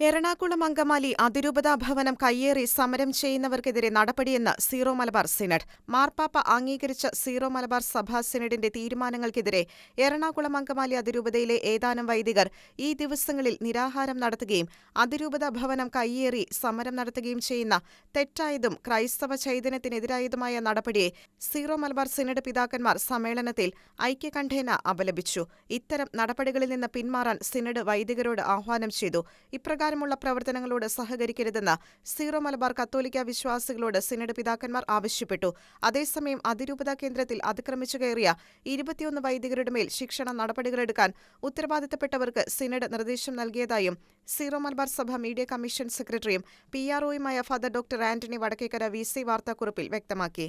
എറണാകുളം അങ്കമാലി അതിരൂപതാ ഭവനം കയ്യേറി സമരം ചെയ്യുന്നവർക്കെതിരെ നടപടിയെന്ന് സീറോ മലബാർ സിനഡ്. മാർപ്പാപ്പ അംഗീകരിച്ച സീറോ മലബാർ സഭാ സിനഡിന്റെ തീരുമാനങ്ങൾക്കെതിരെ എറണാകുളം അങ്കമാലി അതിരൂപതയിലെ ഏതാനും വൈദികർ ഈ ദിവസങ്ങളിൽ നിരാഹാരം നടത്തുകയും അതിരൂപതാ ഭവനം കയ്യേറി സമരം നടത്തുകയും ചെയ്യുന്ന തെറ്റായതും ക്രൈസ്തവ ചൈതന്യത്തിനെതിരായതുമായ നടപടിയെ സീറോ മലബാർ സിനഡ് പിതാക്കന്മാർ സമ്മേളനത്തിൽ ഐക്യകണ്ഠേന അപലപിച്ചു. ഇത്തരം നടപടികളിൽ നിന്ന് പിന്മാറാൻ സിനഡ് വൈദികരോട് ആഹ്വാനം ചെയ്തു. ഇപ്രകാരമുള്ള പ്രവർത്തനങ്ങളോട് സഹകരിക്കരുതെന്ന് സീറോ മലബാർ കത്തോലിക്ക വിശ്വാസികളോട് സിനഡ് പിതാക്കന്മാർ ആവശ്യപ്പെട്ടു. അതേസമയം അതിരൂപത കേന്ദ്രത്തിൽ അതിക്രമിച്ചു കയറിയ ഇരുപത്തിയൊന്ന് വൈദികരുടെ മേൽ ശിക്ഷണ നടപടികളെടുക്കാൻ ഉത്തരവാദിത്തപ്പെട്ടവർക്ക് സിനഡ് നിർദ്ദേശം നൽകിയതായും zero Malabar Sabha media commission സെക്രട്ടറിയും P ആർഒയുമായ father doctor Antony Vadakkekara V C വാർത്താക്കുറിപ്പിൽ വ്യക്തമാക്കി.